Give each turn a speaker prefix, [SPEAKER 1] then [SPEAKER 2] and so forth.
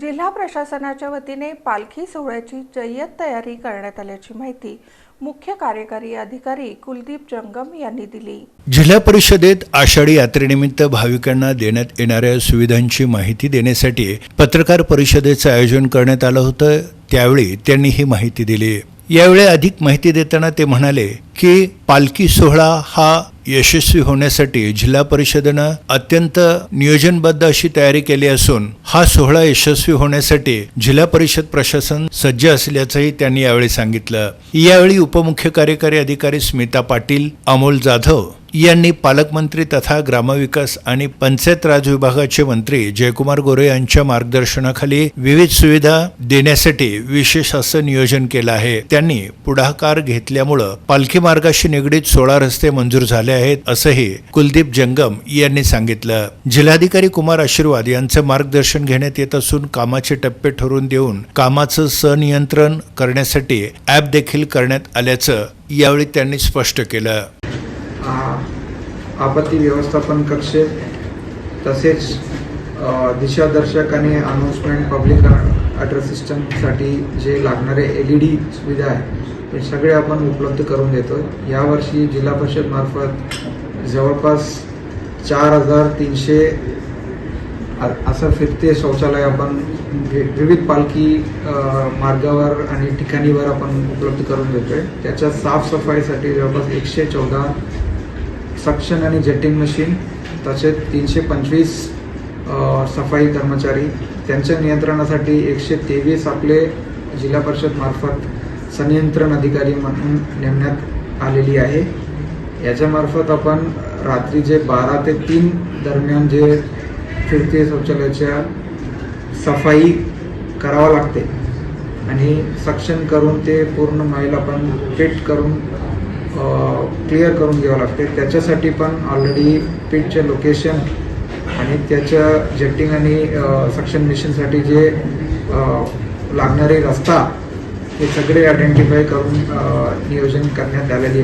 [SPEAKER 1] जिल्हा प्रशासनाच्या वतीने पालखी सोहळ्याची जय्यत तयारी करण्यात आल्याची माहिती मुख्य कार्यकारी अधिकारी कुलदीप जंगम यांनी दिली.
[SPEAKER 2] जिल्हा परिषदेत आषाढी यात्रेनिमित्त भाविकांना देण्यात येणाऱ्या सुविधांची माहिती देण्यासाठी पत्रकार परिषदेचं आयोजन करण्यात आलं होतं. त्यावेळी त्यांनी ही माहिती दिली. यावेळी अधिक माहिती देताना ते म्हणाले की पालखी सोहळा हा यशस्वी होण्यासाठी जिल्हा परिषदेनं अत्यंत नियोजनबद्ध अशी तयारी केली असून हा सोहळा यशस्वी होण्यासाठी जिल्हा परिषद प्रशासन सज्ज असल्याचंही त्यांनी यावेळी सांगितलं. यावेळी उपमुख्य कार्यकारी अधिकारी स्मिता पाटील अमोल जाधव यांनी पालकमंत्री तथा ग्रामविकास आणि पंचायत राज विभागाचे मंत्री जयकुमार गोरे यांच्या मार्गदर्शनाखाली विविध सुविधा देण्यासाठी विशेष असं नियोजन केलं आहे. त्यांनी पुढाकार घेतल्यामुळं पालखी मार्गाशी निगडीत सोळा रस्ते मंजूर झाले आहेत असंही कुलदीप जंगम यांनी सांगितलं. जिल्हाधिकारी कुमार आशीर्वाद यांचं मार्गदर्शन घेण्यात येत असून कामाचे टप्पे ठरवून देऊन कामाचं सनियंत्रण करण्यासाठी ॲप देखील करण्यात आल्याचं यावेळी त्यांनी स्पष्ट केलं.
[SPEAKER 3] आपत्ती व्यवस्थापन कक्ष तसेच दिशादर्शक आणि अनाउन्समेंट पब्लिक ॲड्रेस सिस्टमसाठी जे लागणारे एल ई डी सुविधा आहे ते सगळे आपण उपलब्ध करून देतो यावर्षी जिल्हा परिषदमार्फत जवळपास चार हजार तीनशे असं फिरते शौचालय आपण वि- विविध पालखी मार्गावर आणि ठिकाणीवर आपण उपलब्ध करून देतो आहे त्याच्या साफसफाईसाठी जवळपास एकशे चौदा सक्शन आणि जेटिंग मशीन तसेच तीनशे पंचवीस सफाई कर्मचारी त्यांच्या नियंत्रणासाठी एकशे तेवीस आपले जिल्हा परिषद मार्फत संनियंत्रण अधिकारी म्हणून नेमण्यात आलेली आहे. याच्यामार्फत आपण रात्री जे बारा ते तीन दरम्यान जे फिरते शौचालयाच्या सफाई करावं लागते आणि सक्षम करून ते पूर्ण महिला आपण फिट करून क्लिअर करून घ्यावं लागते. त्याच्यासाठी पण ऑलरेडी पिटचे लोकेशन आणि त्याच्या जेटिंग आणि सक्शन मिशनसाठी जे लागणारे रस्ता हे सगळे आयडेंटिफाय करून नियोजन करण्यात आलेली